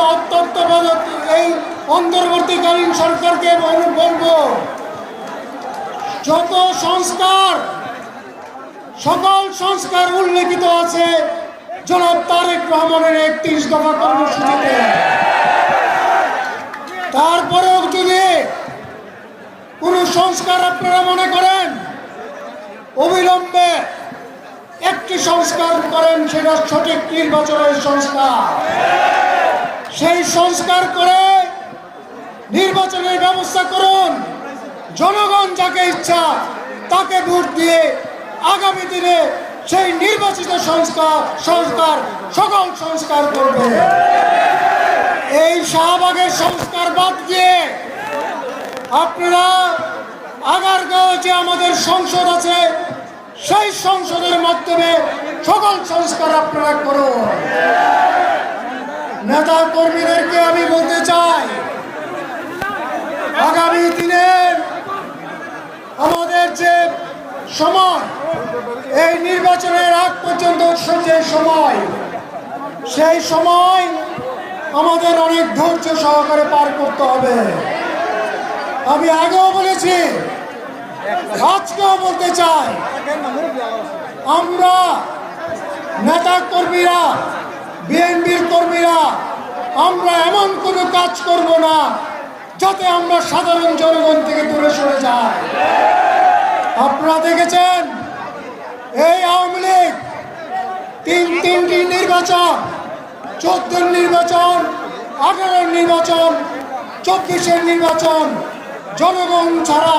অত্যন্ত এই অন্তর্বর্তীকালীন সরকারকে বল- বলব, যত সংস্কার, সকল সংস্কার উল্লেখিত আছে, জনাব তারেক রহমানের একত্রিশ দফা কর্মসূচিতে। তারপরেও যদি কোন সংস্কার আপনারা মনে করেন? অবিলম্বে একটি সংস্কার করেন, সেটা সঠিক নির্বাচনের সংস্কার। সেই সংস্কার করে নির্বাচনের ব্যবস্থা করুন। জনগণ যাকে ইচ্ছা তাকে ভোট দিয়ে আগামী দিনে সেই নির্বাচিত সংস্কার সংস্কার, সকল সংস্কার করবে। এই শাহবাগের সংস্কার বাদ দিয়ে আপনারা আগারগাঁও যে আমাদের সংসদ আছে, সেই সংসদের মাধ্যমে সকল সংস্কার আপনারা করুন। নেতা কর্মীদেরকে আমি বলতে চাই, আগামী দিনের আমাদের যে সময়, এই নির্বাচনের আগ পর্যন্ত যে সময়, সেই সময় আমাদের অনেক ধৈর্য সহকারে পার করতে হবে। আমি আগেও বলেছি, আজকেও বলতে চাই, আমরা নেতা কর্মীরা বিএনপির কর্মীরা, আমরা এমন কোনো কাজ করব না যাতে আমরা সাধারণ জনগণ থেকে দূরে সরে যাই। আপনারা দেখেছেন, এই আওয়ামী লীগ তিন তিনটি নির্বাচন, চোদ্দের নির্বাচন, আঠারোর নির্বাচন, চব্বিশের নির্বাচন, জনগণ ছাড়া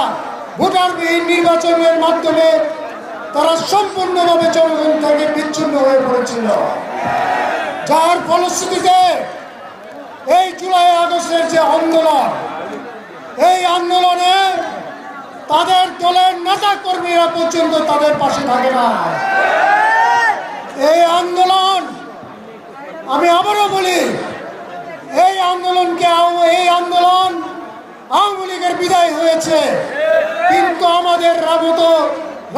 ভোটারবিহীন নির্বাচনের মাধ্যমে তারা সম্পূর্ণভাবে জনগণ থেকে বিচ্ছিন্ন হয়ে পড়েছিল। যার ফলশ্রুতিতে এই জুলাই আগস্টের যে আন্দোলন, এই আন্দোলনে তাদের দলের নেতা কর্মীরা পর্যন্ত তাদের পাশে থাকে না। এই আন্দোলন, আমি আবারও বলি, এই আন্দোলনকে এই আন্দোলন আওয়ামী লীগের বিদায় হয়েছে। কিন্তু আমাদের মতো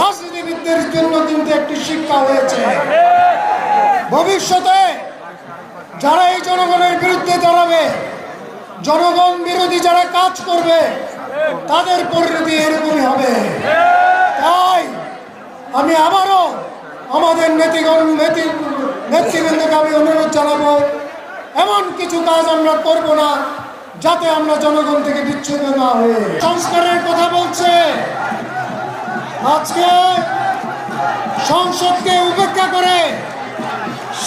রাজনীতিবিদদের জন্য কিন্তু একটি শিক্ষা হয়েছে। ভবিষ্যতে যারা এই জনগণের বিরুদ্ধে দাঁড়াবে, জনগণ বিরোধী যারা কাজ করবে, তাদের পরিণতি এরকমই হবে। তাই আমি আবারও আমাদের নেতিগণ, নেতৃ, নেতৃবৃন্দকে আমি অনুরোধ জানাব, এমন কিছু কাজ আমরা করব না, যাতে আমরা জনগণ থেকে বিচ্ছিন্ন না হয়ে সংস্কারের কথা বলছে। আজকে সংসদকে উপেক্ষা করে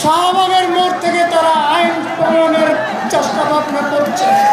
শাহবাগের থেকে Johnson.